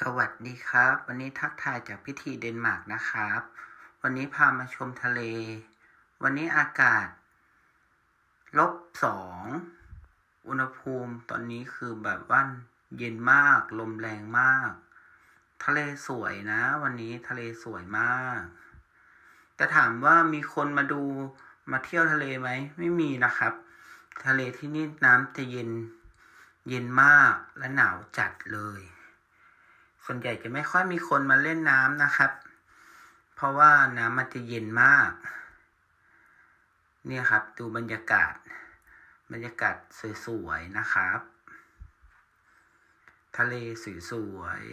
สวัสดีครับ วันนี้ทักทายจากพิธีเดนมาร์กนะครับ วันนี้พามาชมทะเล วันนี้อากาศลบสองอุณหภูมิตอนนี้คือแบบว่าเย็นมาก ลมแรงมาก ทะเลสวยนะ วันนี้ทะเลสวยมาก แต่ถามว่ามีคนมาดูมาเที่ยวทะเลไหมไม่มีนะครับ ทะเลที่นี่น้ำจะเย็นเย็นมากและหนาวจัดเลย ส่วนใหญ่จะไม่ค่อยมีคนมาเล่นน้ำนะครับ เพราะว่าน้ำมันจะเย็นมาก เนี่ยครับ ดูบรรยากาศ บรรยากาศสวยๆนะครับ ทะเลสวยๆ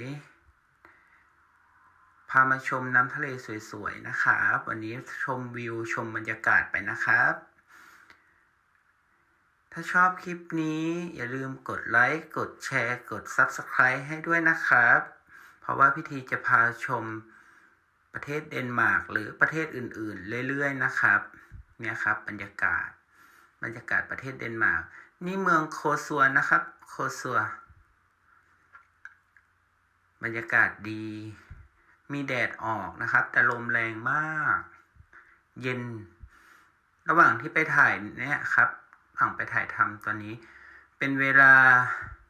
พามาชมน้ำทะเลสวยๆนะครับ วันนี้ชมวิวชมบรรยากาศไปนะครับถ้าชอบคลิปนี้อย่าลืมกดไลค์ กดแชร์ กด Subscribe ให้ด้วยนะครับ ราะว่าพิธีจะพาชมประเทศเดนมาร์กหรือประเทศอื่นๆ เรื่อยๆนะครับเนี่ยครับบรรยากาศ บรรยากาศประเทศเดนมาร์กนี่เมืองโคซัวนะครับ โคซัวบรรยากาศดี มีแดดออกนะครับ แต่ลมแรงมาก เย็น ระหว่างที่ไปถ่ายเนี่ยครับผังไปถ่ายทำตอนนี้ เป็นเวลา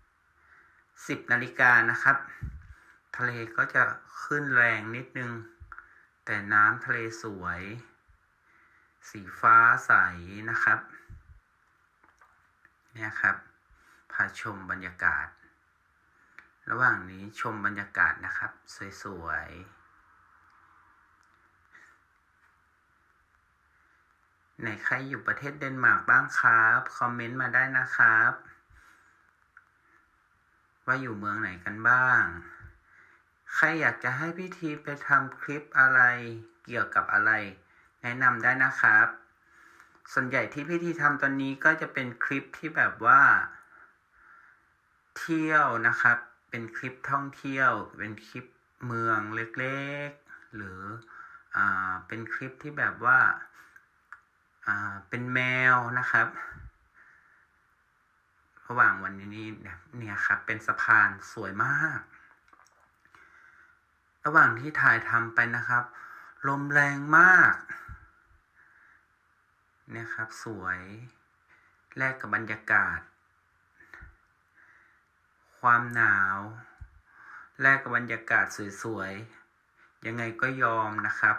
10นาฬิกานะครับะเลก็จะขึ้นแรงนิดนึง แต่น้ำทะเลสวย สีฟ้าใสนะครับ เนี่ยครับ พาชมบรรยากาศ ระหว่างนี้ชมบรรยากาศนะครับ สวยๆ ไหนใครอยู่ประเทศเดนมาร์กบ้างครับ คอมเมนต์มาได้นะครับ ว่าอยู่เมืองไหนกันบ้าง ใครอยากจะให้พิธีไปทำคลิปอะไรเกี่ยวกับอะไร แนะนำได้นะครับ ส่วนใหญ่ที่พิธีทำตอนนี้ก็จะเป็นคลิปที่แบบว่า เที่ยวนะครับ เป็นคลิปท่องเที่ยว เป็นคลิปเมืองเล็กๆ หรืออ่าเป็นคลิปที่แบบว่าอ่าเป็นแมวนะครับระหว่างวันนี้เนี่ยเนี่ยครับเป็นสะพานสวยมาก ระหว่างที่ถ่ายทำไปนะครับ ลมแรงมากเนี่ยครับ สวยแลกกับบรรยากาศ ความหนาว แลกกับบรรยากาศสวยๆ ยังไงก็ยอมนะครับ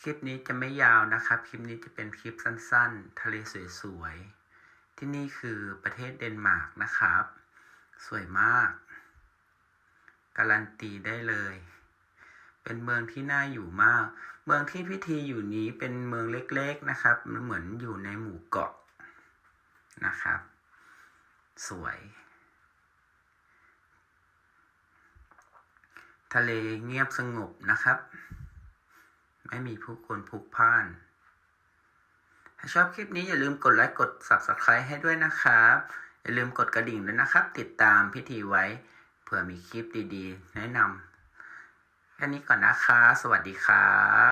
คลิปนี้จะไม่ยาวนะครับ คลิปนี้จะเป็นคลิปสั้นๆ ทะเลสวยๆ ที่นี่คือประเทศเดนมาร์กนะครับ สวยมาก การันตีได้เลย เป็นเมืองที่น่าอยู่มาก เมืองที่พิธีอยู่นี้เป็นเมืองเล็กๆนะครับมันเหมือนอยู่ในหมู่เกาะนะครับ สวย ทะเลเงียบสงบนะครับ ไม่มีผู้คนพลุกพล่าน ถ้าชอบคลิปนี้อย่าลืมกดไลค์กด Subscribe ให้ด้วยนะครับ อย่าลืมกดกระดิ่งด้วยนะครับ ติดตามพิธีไว้เผื่อมีคลิปดีๆ แนะนำ แค่นี้ก่อนนะคะ สวัสดีครับ